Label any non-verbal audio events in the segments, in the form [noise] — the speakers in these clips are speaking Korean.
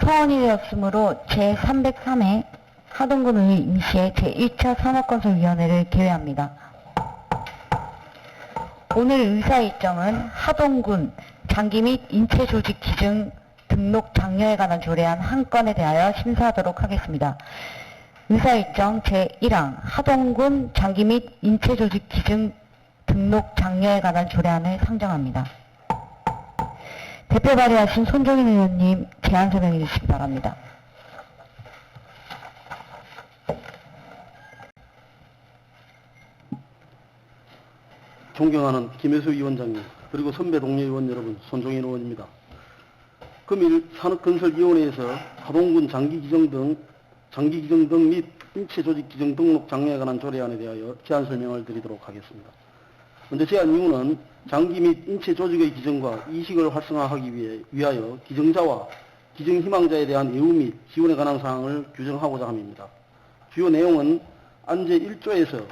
서원이 되었으므로 제303회 하동군의 임시의 제1차 산업건설위원회를 개회합니다. 오늘 의사 일정은 하동군 장기 및 인체 조직 기증 등록 장려에 관한 조례안 한 건에 대하여 심사하도록 하겠습니다. 의사 일정 제1항 하동군 장기 및 인체 조직 기증 등록 장려에 관한 조례안을 상정합니다. 대표 발의하신 손정인 의원님 제안 설명해 주시기 바랍니다. 존경하는 김혜수 위원장님, 그리고 선배 동료 의원 여러분, 손종인 의원입니다. 금일 산업건설위원회에서 하동군 장기기정 등, 장기기정 등및 인체조직 기정 등록 장려에 관한 조례안에 대하여 제안 설명을 드리도록 하겠습니다. 먼저 제안 이유는 장기 및 인체 조직의 기정과 이식을 활성화하기 위해, 위하여 기정자와 기정 희망자에 대한 예우 및 지원에 관한 사항을 규정하고자 함입니다. 주요 내용은 안제 1조에서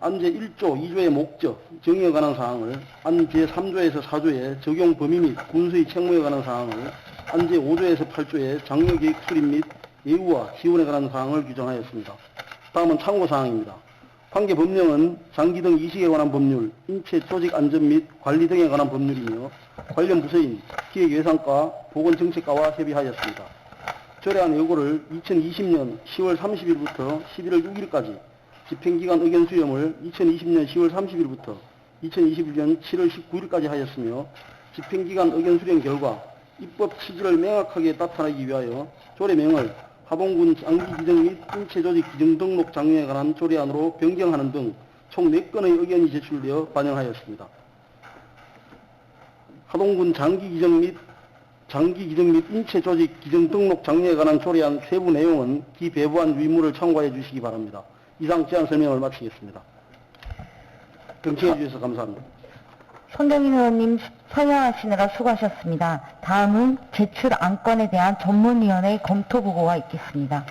안제 1조 2조의 목적, 정의에 관한 사항을 안제 3조에서 4조의 적용 범위 및 군수의 책무에 관한 사항을 안제 5조에서 8조의 장려계획 수립 및 예우와 지원에 관한 사항을 규정하였습니다. 다음은 참고사항입니다. 관계 법령은 장기 등 이식에 관한 법률, 인체 조직 안전 및 관리 등에 관한 법률이며 관련 부서인 기획예산과 보건정책과와 협의하였습니다. 조례안 요구를 2020년 10월 30일부터 11월 6일까지 집행기관 의견 수렴을 2020년 10월 30일부터 2021년 7월 19일까지 하였으며 집행기관 의견 수렴 결과 입법 취지를 명확하게 나타내기 위하여 조례명을 하동군 장기기정 및 인체조직 기정 등록 장려에 관한 조례안으로 변경하는 등 총 4건의 의견이 제출되어 반영하였습니다. 하동군 장기기정 및 장기기정 및 인체조직 기정 등록 장려에 관한 조례안 세부 내용은 기 배부한 위문을 참고해 주시기 바랍니다. 이상 제안 설명을 마치겠습니다. 경청해 주셔서 감사합니다. 손정인 의원님 설명하시느라 수고하셨습니다. 다음은 제출 안건에 대한 전문위원회 검토 보고가 있겠습니다.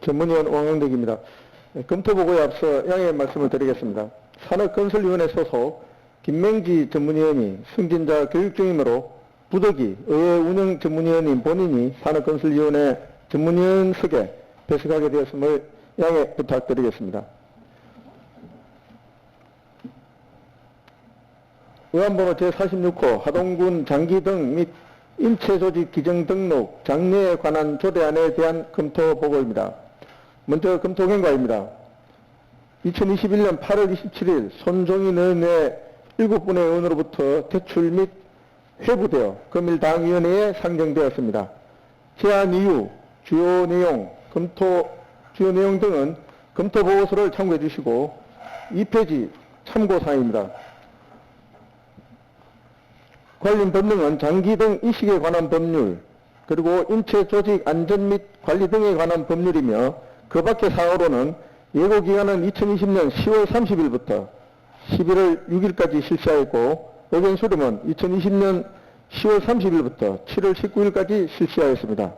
전문위원 왕영덕입니다. 네, 검토 보고에 앞서 양해 말씀을 드리겠습니다. 산업건설위원회 소속 김맹지 전문위원이 승진자 교육 중이므로 부득이 의회 운영 전문위원인 본인이 산업건설위원회 전문위원석에 배석하게 되었음을 양해 부탁드리겠습니다. 의안번호 제46호 하동군 장기 등및 인체조직 기정 등록 장려에 관한 조례안에 대한 검토 보고입니다. 먼저 검토 결과입니다. 2021년 8월 27일 손종인 의원의 7분의 의원으로부터 대출 및 회부되어 금일 당위원회에 상정되었습니다. 제안 이유, 주요 내용, 검토 주요 내용 등은 검토 보고서를 참고해 주시고 2페이지 참고사항입니다. 관련 법령은 장기 등 이식에 관한 법률, 그리고 인체 조직 안전 및 관리 등에 관한 법률이며 그 밖의 사항으로는 예고 기간은 2020년 10월 30일부터 11월 6일까지 실시하였고 의견 수렴은 2020년 10월 30일부터 7월 19일까지 실시하였습니다.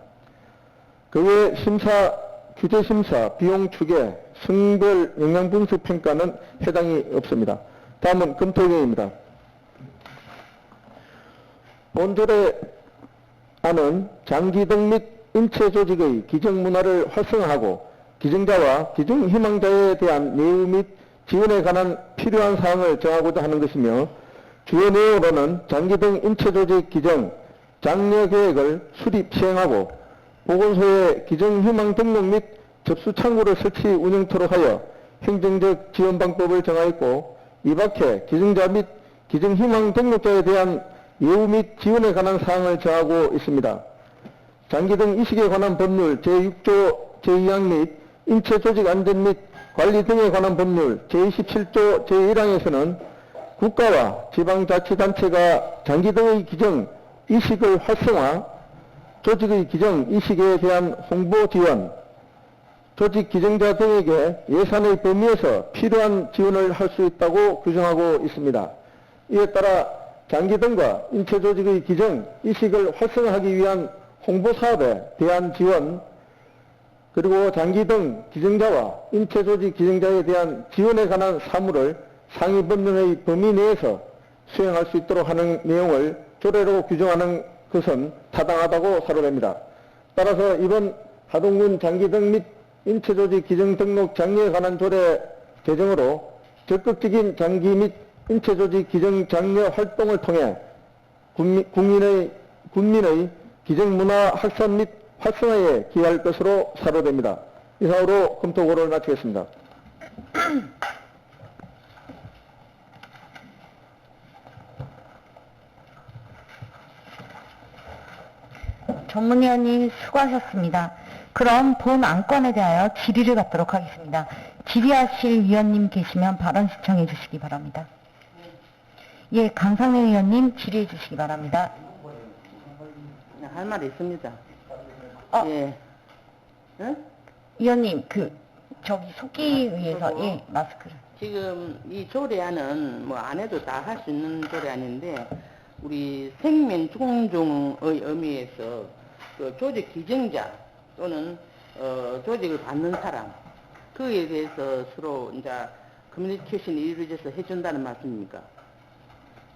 그 외 심사, 규제 심사, 비용 추계, 성별 영양 분석 평가는 해당이 없습니다. 다음은 검토경입니다. 본조례 안은 장기 등및 인체 조직의 기정 문화를 활성화하고 기증자와 기증 희망자에 대한 예우 및 지원에 관한 필요한 사항을 정하고자 하는 것이며 주요 내용으로는 장기 등 인체 조직 기정 장려 계획을 수립 시행하고 보건소에 기증 희망 등록 및 접수 창구를 설치 운영토록 하여 행정적 지원 방법을 정하였고 이 밖에 기증자 및 기증 희망 등록자에 대한 예우 및 지원에 관한 사항을 정하고 있습니다. 장기 등 이식에 관한 법률 제6조 제2항 및 인체 조직 안전 및 관리 등에 관한 법률 제27조 제1항에서는 국가와 지방자치단체가 장기 등의 기정 이식을 활성화, 조직의 기정 이식에 대한 홍보 지원, 조직 기정자 등에게 예산의 범위에서 필요한 지원을 할 수 있다고 규정하고 있습니다. 이에 따라 장기 등과 인체 조직의 기정 이식을 활성화하기 위한 홍보 사업에 대한 지원, 그리고 장기 등 기증자와 인체 조직 기증자에 대한 지원에 관한 사무를 상위 법령의 범위 내에서 수행할 수 있도록 하는 내용을 조례로 규정하는 것은 타당하다고 사료됩니다. 따라서 이번 하동군 장기 등및 인체 조직 기증 등록 장려에 관한 조례 제정으로 적극적인 장기 및 인체 조직 기증 장려 활동을 통해 국민, 국민의, 국민의 기증 문화 확산 및 활성화에 기여할 것으로 사료됩니다. 이상으로 검토 고를 마치겠습니다. [coughs] 전문위원님 수고하셨습니다. 그럼 본 안건에 대하여 질의를 받도록 하겠습니다. 질의하실 위원님 계시면 발언 신청해 주시기 바랍니다. 예, 강상래 위원님 질의해 주시기 바랍니다. 할 말이 있습니다. 어, 예. 응? 위원님, 그, 저기 속기 위해서, 예, 마스크를. 지금 이 조례안은 뭐 안 해도 다 할 수 있는 조례안인데 우리 생명 존중의 의미에서 그 조직 기증자 또는 어, 조직을 받는 사람 그에 대해서 서로 이제 커뮤니케이션이 이루어져서 해준다는 말씀입니까?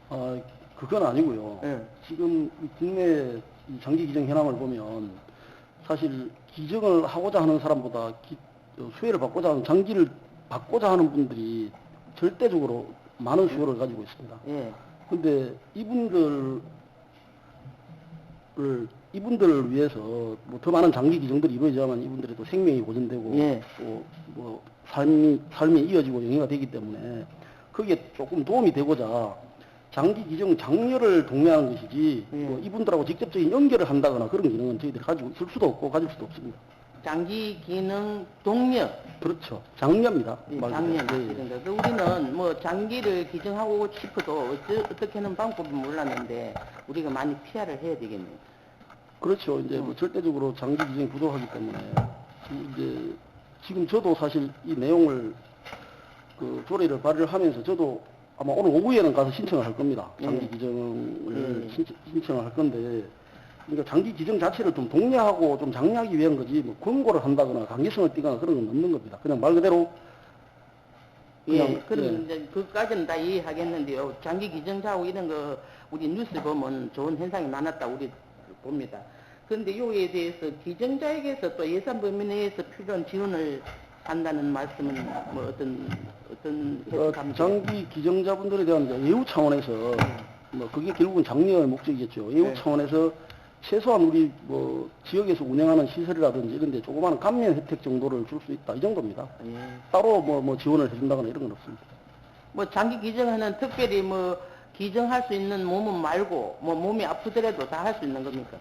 아, 그건 아니고요. 예. 지금 이 국내 이 장기 기증 현황을 보면 사실 기증을 하고자 하는 사람보다 기- 어, 수혜를 받고자 하는 장기를 받고자 하는 분들이 절대적으로 많은 수요를 가지고 있습니다. 예. 근데 이분들을 이분들을 위해서 뭐 더 많은 장기 기증들이 이루어져야만 이분들의 또 생명이 보존되고 예. 또뭐 삶이 삶이 이어지고 영위가 되기 때문에 거기에 조금 도움이 되고자 장기 기증 장려를 독려하는 것이지 예. 뭐 이분들하고 직접적인 연결을 한다거나 그런 기능은 저희들이 가지고 있을 수도 없고 가질 수도 없습니다. 장기 기능 동력 그렇죠. 장려입니다. 예, 말 작년 그대로. 예, 예. 그러니까 그 우리는 뭐 장기를 기증하고 싶어도 어찌, 어떻게 하는 방법은 몰랐는데 우리가 많이 피하를 해야 되겠네요. 그렇죠. 이제 뭐 절대적으로 장기 기증이 부족하기 때문에 이제 지금 저도 사실 이 내용을 그 조례를 발의를 하면서 저도 아마 오늘 오후에는 가서 신청을 할 겁니다. 장기 예. 기증을 예. 신청, 신청 을 할 건데 그러니까 장기 기증 자체를 좀 독려하고 좀 장려하기 위한 거지 뭐 권고를 한다거나 강제성을 띠거나 그런 건 없는 겁니다. 그냥 말 그대로 예, 그냥, 그럼 예. 이제 그까지는 다 이해하겠는데요. 장기 기증자하고 이런 거 우리 뉴스 보면 좋은 현상이 많았다 우리 봅니다. 그런데 요에 대해서 기증자에게서 또 예산 범위 내에서 필요한 지원을 한다는 말씀은 뭐 어떤 어떤 어, 장기 기증자분들에 대한 예우 차원에서 뭐 그게 결국은 장려의 목적이겠죠. 예우 네. 차원에서 최소한 우리 뭐 지역에서 운영하는 시설이라든지 이런 데 조그마한 감면 혜택 정도를 줄 수 있다 이 정도입니다. 예. 따로 뭐, 뭐 지원을 해준다거나 이런 건 없습니다. 뭐 장기 기증하는 특별히 뭐 기증할 수 있는 몸은 말고 뭐 몸이 아프더라도 다 할 수 있는 겁니까?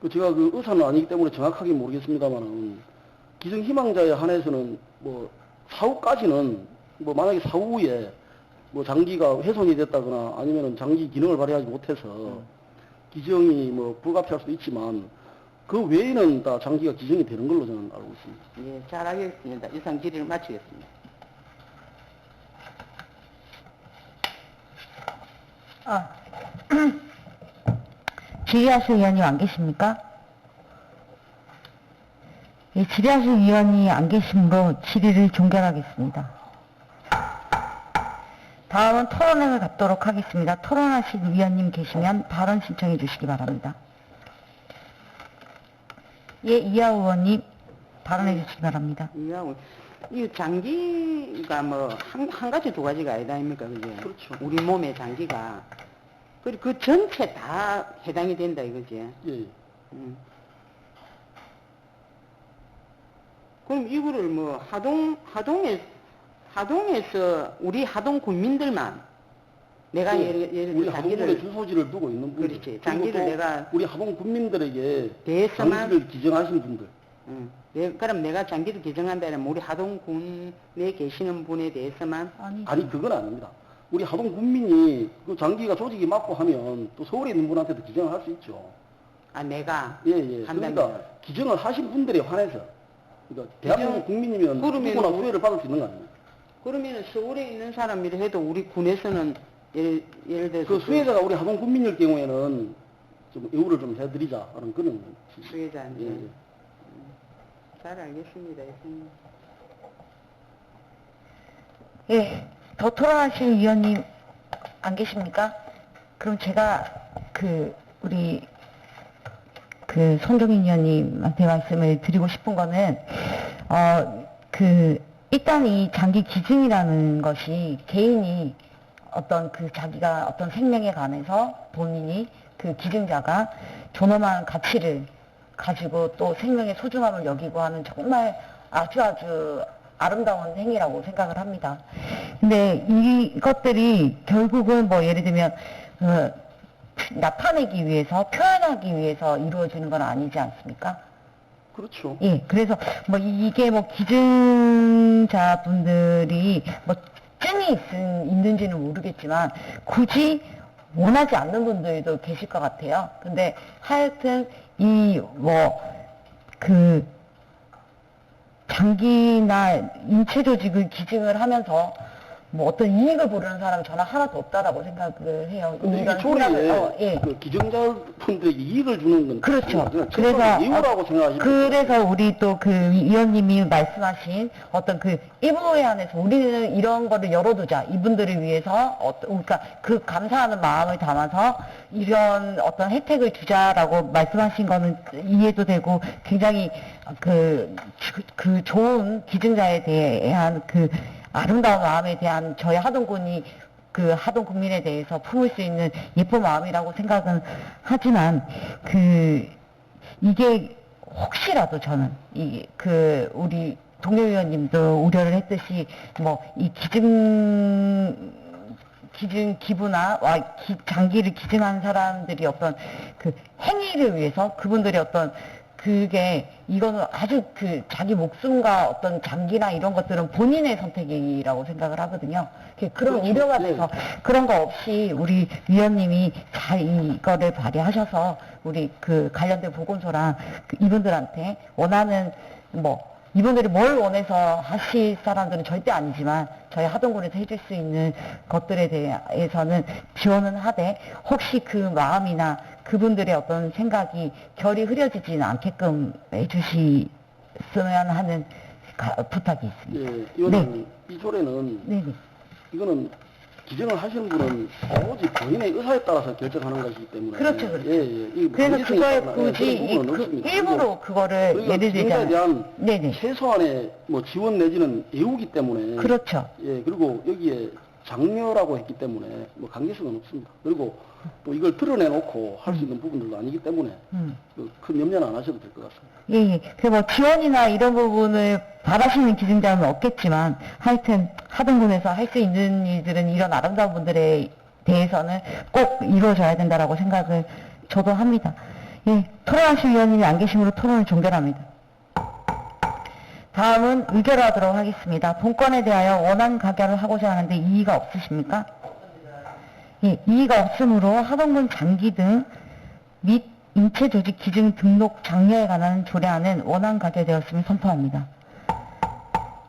그 제가 그 의사는 아니기 때문에 정확하게 모르겠습니다만은 기증 희망자에 한해서는 뭐 사후까지는 뭐 만약에 사후에 뭐 장기가 훼손이 됐다거나 아니면은 장기 기능을 발휘하지 못해서 기증이 뭐 불가피할 수도 있지만 그 외에는 다 장기가 기증이 되는 걸로 저는 알고 있습니다. 예, 잘 알겠습니다. 이상 질의를 마치겠습니다. 아, [clears throat] 질의하실 위원이 안 계십니까? 예, 질의하실 위원이 안 계시므로 질의를 종결하겠습니다. 다음은 토론회를 갖도록 하겠습니다. 토론하실 위원님 계시면 발언 신청해 주시기 바랍니다. 예, 이하 의원님 발언해 주시기 바랍니다. 이하고 이 장기가 뭐 한 한 가지 두 가지가 아니다 아닙니까 그죠? 그렇죠. 우리 몸의 장기가 그리고 그 전체 다 해당이 된다 이거지. 예, 예. 음. 그럼 이거를 뭐 하동 하동에 하동에서 우리 하동 국민들만 내가 그 예를 예를 우리 장기를 주소지를 두고 있는 분들 그렇지. 장기를 또 내가 우리 하동 국민들에게 대해서만- 장기를 기증하신 분들 응. 내, 그럼 내가 장기를 개정한다면 우리 하동군에 계시는 분에 대해서만 아니, 아니 그건 아닙니다. 우리 하동 국민이 그 장기가 조직이 맞고 하면 또 서울에 있는 분한테도 기증을 할 수 있죠. 아 내가 예, 예. 한다면 그러니까 기증을 하신 분들에 한해서 그러니까 대한민국 국민이면 그러면 누구나 뭐- 수혜를 받을 수 있는 거 아닙니까? 그러면 서울에 있는 사람이라 해도 우리 군에서는 예를, 예를 들어서 그 수혜자가 우리 하동 국민일 경우에는 좀 예우를 좀 해드리자 하는 그런 수혜자인데 예, 예. 잘 알겠습니다. 교수님. 예, 더 토론하실 위원님 안 계십니까? 그럼 제가 그 우리 그 손정인 위원님한테 말씀을 드리고 싶은 거는 어 그 일단 이 장기 기증이라는 것이 개인이 어떤 그 자기가 어떤 생명에 관해서 본인이 그 기증자가 존엄한 가치를 가지고 또 생명의 소중함을 여기고 하는 정말 아주 아주 아름다운 행위라고 생각을 합니다. 근데 이것들이 결국은 뭐 예를 들면 어, 나타내기 위해서 표현하기 위해서 이루어지는 건 아니지 않습니까? 그렇죠. 예, 그래서 뭐 이- 이게 뭐 기증자분들이 뭐 증이 있, 있는지는 모르겠지만 굳이 원하지 않는 분들도 계실 것 같아요. 근데 하여튼 이 뭐 그 장기나 인체 조직을 기증을 하면서 뭐 어떤 이익을 보려는 사람은 저는 하나도 없다라고 생각을 해요. 근데 이게 이런 조례에 생각을, 어, 예. 그 기증자분들에게 이익을 주는 건 그렇죠. 그냥 그래서 그래서 이유라고 어, 생각하시면 그래서 우리 또 그 위원님이 말씀하신 어떤 그 일부에 한해서 우리는 이런 거를 열어두자 이분들을 위해서 어떤 그러니까 그 감사하는 마음을 담아서 이런 어떤 혜택을 주자라고 말씀하신 거는 이해도 되고 굉장히 그, 그- 그 좋은 기증자에 대한 그 아름다운 마음에 대한 저희 하동군이 그 하동 국민에 대해서 품을 수 있는 예쁜 마음이라고 생각은 하지만 그 이게 혹시라도 저는 이 그 우리 동료 의원님도 우려를 했듯이 뭐 이 기증 기증 기부나 와 기- 장기를 기증한 사람들이 어떤 그 행위를 위해서 그분들이 어떤 그게 이거는 아주 그 자기 목숨과 어떤 장기나 이런 것들은 본인의 선택이라고 생각을 하거든요. 그- 그런 그렇죠. 우려가 네. 돼서 그런 거 없이 우리 위원님이 잘 이거를 발휘하셔서 우리 그 관련된 보건소랑 그 이분들한테 원하는 뭐 이분들이 뭘 원해서 하실 사람들은 절대 아니지만 저희 하동군에서 해줄 수 있는 것들에 대해서는 지원은 하되 혹시 그 마음이나 그분들의 어떤 생각이 결이 흐려지지는 않게끔 해주시으면 하는 가- 부탁이 있습니다. 예, 이거는 이 조례는 네네. 이거는 기증을 하시는 분은 오직 본인의 의사에 따라서 결정하는 것이기 때문에 그렇죠, 그렇죠. 예, 예. 이 그래서 그거에 예, 굳이 부분은 그. 일부러 그거를 예를 들자면 대한 네네. 최소한의 뭐 지원 내지는 예우기 때문에 그렇죠. 예, 그리고 여기에 장려라고 했기 때문에 뭐 관계성은 없습니다. 그리고 또 이걸 드러내놓고 할 수 있는 부분들도 아니기 때문에 음. 그큰 염려는 안 하셔도 될 것 같습니다. 예, 예. 그뭐 지원이나 이런 부분을 바라시는 기증자는 없겠지만 하여튼 하동군에서 할 수 있는 일들은 이런 아름다운 분들에 대해서는 꼭 이루어져야 된다라고 생각을 저도 합니다. 예, 토론하실 위원님이 안 계심으로 토론을 종결합니다. 다음은 의결 하도록 하겠습니다. 본건에 대하여 원안 가결을 하고자 하는데 이의가 없으십니까? 예, 이의가 없으므로 하동군 장기 등 및 인체 조직 기증 등록 장려에 관한 조례안은 원안 가결되었음을 선포합니다.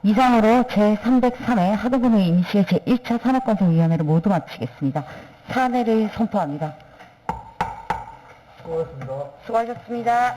이상으로 제303회 하동군의 임시회 제1차 산업건설위원회를 모두 마치겠습니다. 사례를 선포합니다. 수고하셨습니다. 수고하셨습니다.